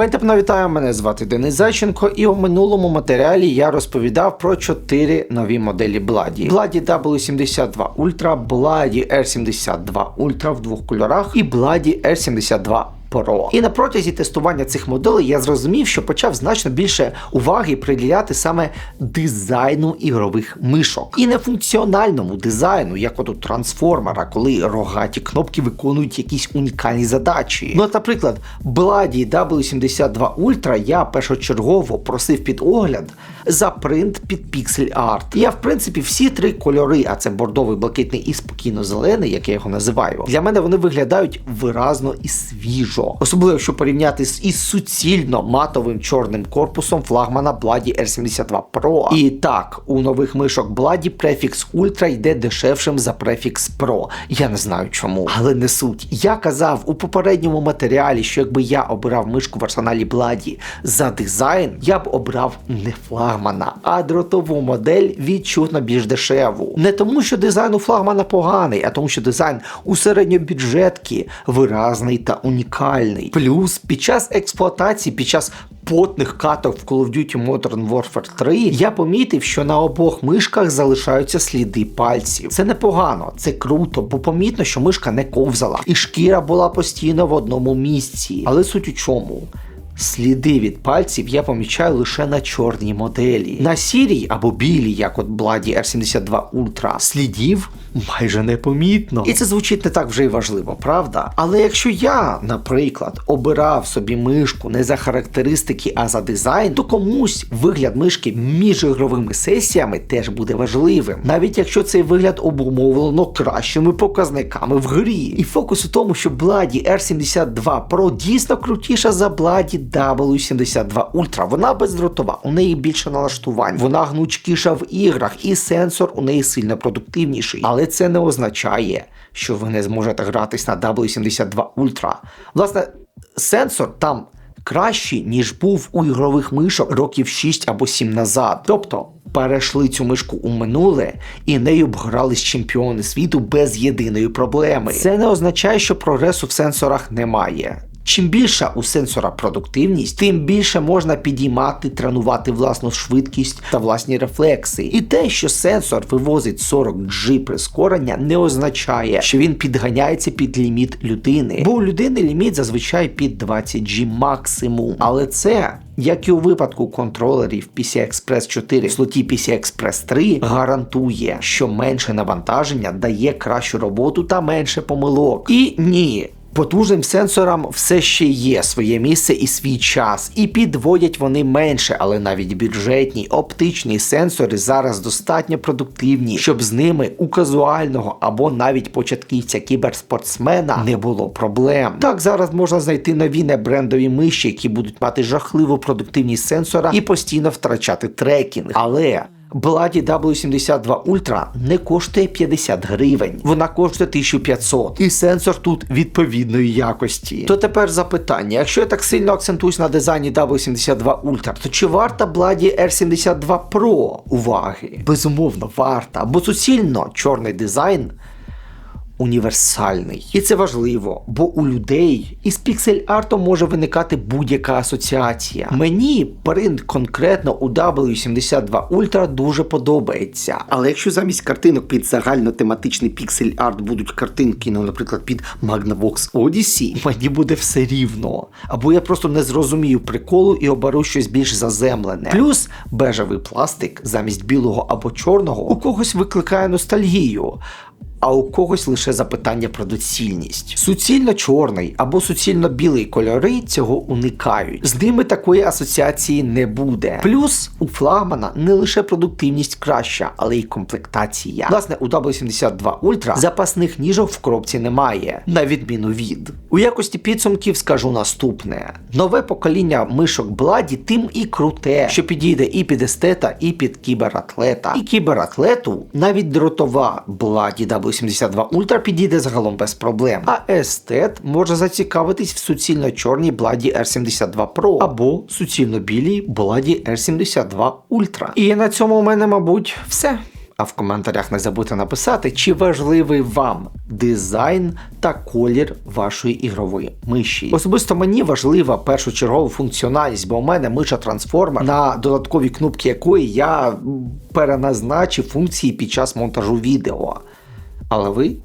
Пайтепно вітаю, мене звати Денис Зайченко, і у минулому матеріалі я розповідав про чотири нові моделі Бладі. Бладі W72 Ultra, Бладі R72 Ultra в двох кольорах і Бладі R72 Pro. І на протязі тестування цих моделей я зрозумів, що почав значно більше уваги приділяти саме дизайну ігрових мишок. І не функціональному дизайну, як от у трансформера, коли рогаті кнопки виконують якісь унікальні задачі. Ну, от, наприклад, Бладі W72 Ultra я першочергово просив під огляд за принт під піксель арт. Я, в принципі, всі три кольори, а це бордовий, блакитний і спокійно зелений, як я його називаю. Для мене вони виглядають виразно і свіжо. Особливо, якщо порівняти з із суцільно матовим чорним корпусом флагмана Bloody R72 Pro. І так, у нових мишок Bloody префікс Ultra йде дешевшим за префікс Pro. Я не знаю чому, але не суть. Я казав у попередньому матеріалі, що якби я обирав мишку в арсеналі Bloody за дизайн, я б обрав не флагмана, а дротову модель відчутно більш дешеву. Не тому, що дизайн у флагмана поганий, а тому, що дизайн у середньобюджетки виразний та унікальний. Плюс під час експлуатації, під час потних каток в Call of Duty Modern Warfare 3 я помітив, що на обох мишках залишаються сліди пальців. Це непогано, це круто, бо помітно, що мишка не ковзала, і шкіра була постійно в одному місці. Але суть у чому? Сліди від пальців я помічаю лише на чорній моделі. На сірій або білій, як от Bloody R72 Ultra, слідів майже непомітно. І це звучить не так вже й важливо, правда? Але якщо я, наприклад, обирав собі мишку не за характеристики, а за дизайн, то комусь вигляд мишки між ігровими сесіями теж буде важливим, навіть якщо цей вигляд обумовлено кращими показниками в грі. І фокус у тому, що Bloody R72 Pro дійсно крутіша за Bloody W72 Ultra. Вона бездротова, у неї більше налаштувань, вона гнучкіша в іграх, і сенсор у неї сильно продуктивніший. Але це не означає, що ви не зможете гратись на W72 Ultra. Власне, сенсор там кращий, ніж був у ігрових мишок років 6 або 7 назад. Тобто. Перейшли цю мишку у минуле і нею б грались чемпіони світу без єдиної проблеми. Це не означає, що прогресу в сенсорах немає. Чим більша у сенсора продуктивність, тим більше можна підіймати, тренувати власну швидкість та власні рефлекси. І те, що сенсор вивозить 40 G прискорення, не означає, що він підганяється під ліміт людини. Бо у людини ліміт зазвичай під 20 G максимум. Але це. Як і у випадку контролерів PCI-Express 4 в слоті PCI-Express 3 гарантує, що менше навантаження дає кращу роботу та менше помилок. І ні. Потужним сенсорам все ще є своє місце і свій час, і підводять вони менше, але навіть бюджетні оптичні сенсори зараз достатньо продуктивні, щоб з ними у казуального або навіть початківця кіберспортсмена не було проблем. Так зараз можна знайти нові небрендові миші, які будуть мати жахливу продуктивність сенсора і постійно втрачати трекінг. Але Bloody W72 Ultra не коштує 50 гривень, вона коштує 1500. І сенсор тут відповідної якості. То тепер запитання: якщо я так сильно акцентуюсь на дизайні W72 Ultra, то чи варта Бладі R72 Pro уваги? Безумовно, варта, бо суцільно чорний дизайн універсальний. І це важливо, бо у людей із піксель-артом може виникати будь-яка асоціація. Мені принт конкретно у W72 Ultra дуже подобається. Але якщо замість картинок під загальнотематичний піксель-арт будуть картинки, ну, наприклад, під Magnavox Odyssey, мені буде все рівно. Або я просто не зрозумію приколу і оберу щось більш заземлене. Плюс бежевий пластик замість білого або чорного у когось викликає ностальгію а у когось лише запитання про доцільність. Суцільно чорний або суцільно білий кольори цього уникають. З ними такої асоціації не буде. Плюс у флагмана не лише продуктивність краща, але й комплектація. Власне, у W72 Ultra запасних ніжок в коробці немає, на відміну від. У якості підсумків скажу наступне: нове покоління мишок Бладі тим і круте, що підійде і під естета, і під кібератлета. І кібератлету навіть дротова Бладі W 72 Ultra підійде загалом без проблем. А естет може зацікавитись в суцільно чорній Бладі R72 Pro або суцільно білій Бладі R72 Ultra. І на цьому у мене, мабуть, все. А в коментарях не забудьте написати, чи важливий вам дизайн та колір вашої ігрової миші. Особисто мені важлива першочергова функціональність, бо у мене миша трансформер, на додаткові кнопки якої я переназначив функції під час монтажу відео. Але ви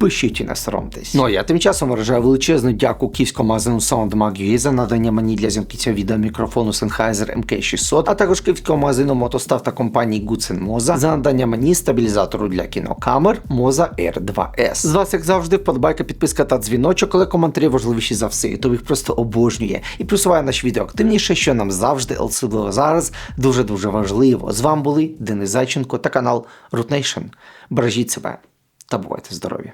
пишіть і не соромтесь. Ну а я тим часом виражаю величезну дяку київському магазину SoundMag.ua за надання мені для зйомки цього відео мікрофону Sennheiser MK600, а також київському магазину Мотостав та компанії Goodsen Moza за надання мені стабілізатору для кінокамер Moza R2S. З вас, як завжди, вподобайка, підписка та дзвіночок, але коментарі важливіші за все. Ютуб їх просто обожнює і просуває наш відео активніше, що нам завжди, особливо зараз, дуже дуже важливо. З вами були Денис Зайченко та канал Root Nation. Бережіть себе та бувайте здорові!